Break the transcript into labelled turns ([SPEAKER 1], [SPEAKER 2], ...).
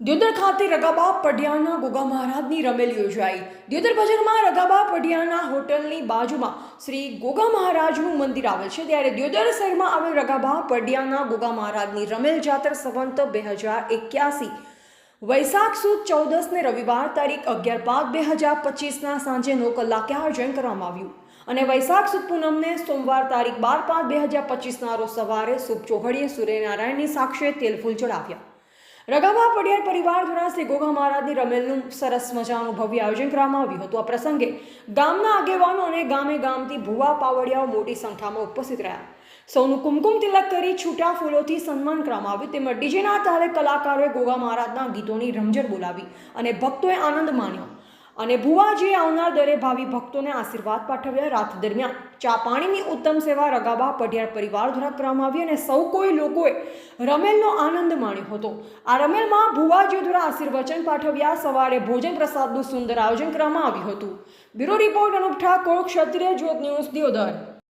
[SPEAKER 1] દ્યોદર ખાતે રગાબા પઢિયાના ગોગા મહારાજની રમેલ યોજાઈ. દ્યોદર બજારમાં રગાબા પઢિયાના હોટલની બાજુમાં શ્રી ગોગા મહારાજનું મંદિર આવેલ છે. ત્યારે દ્યોદર શહેરમાં આવેલ રગાબા પઢિયાના ગોગા મહારાજની રમેલ જાતર સંવંત બે હજાર એક્યાસી વૈશાખ સુદ ચૌદસને રવિવાર તારીખ અગિયાર પાંચ બે હજાર પચીસના સાંજે નવ કલાકે આયોજન કરવામાં આવ્યું. અને વૈશાખ સુદ પૂનમને સોમવાર તારીખ બાર પાંચ બે હજાર પચીસના રોજ સવારે શુભ ચોઘડીએ સૂર્યનારાયણની સાક્ષીએ તેલફૂલ ચડાવ્યા. રગાવા પડિયાર પરિવાર દ્વારા શ્રી ગોગા મહારાજની રમેલનું સરસ મજાનું ભવ્ય આયોજન કરવામાં આવ્યું હતું. આ પ્રસંગે ગામના આગેવાનો અને ગામે ગામથી ભુવા પાવડિયાઓ મોટી સંખ્યામાં ઉપસ્થિત રહ્યા. સૌનું કુમકુમ તિલક કરી છૂટા ફૂલોથી સન્માન કરવામાં આવ્યું. તેમજ ડીજેના તાલે કલાકારોએ ગોગા મહારાજના ગીતોની રમઝટ બોલાવી અને ભક્તોએ આનંદ માણ્યો. અને ભુવાજીએ આવનાર દરે ભાવિ ભક્તોને આશીર્વાદ પાઠવ્યા. રાત દરમિયાન ચા પાણીની ઉત્તમ સેવા રગાબા પઢિયાર પરિવાર દ્વારા કરવામાં આવી અને સૌ કોઈ લોકોએ રમેલનો આનંદ માણ્યો હતો. આ રમેલમાં ભુવાજીઓ દ્વારા આશીર્વચન પાઠવ્યા. સવારે ભોજન પ્રસાદનું સુંદર આયોજન કરવામાં આવ્યું હતું. Bureau report Anup Thakor, Kshatriya Jyot news, Deodar.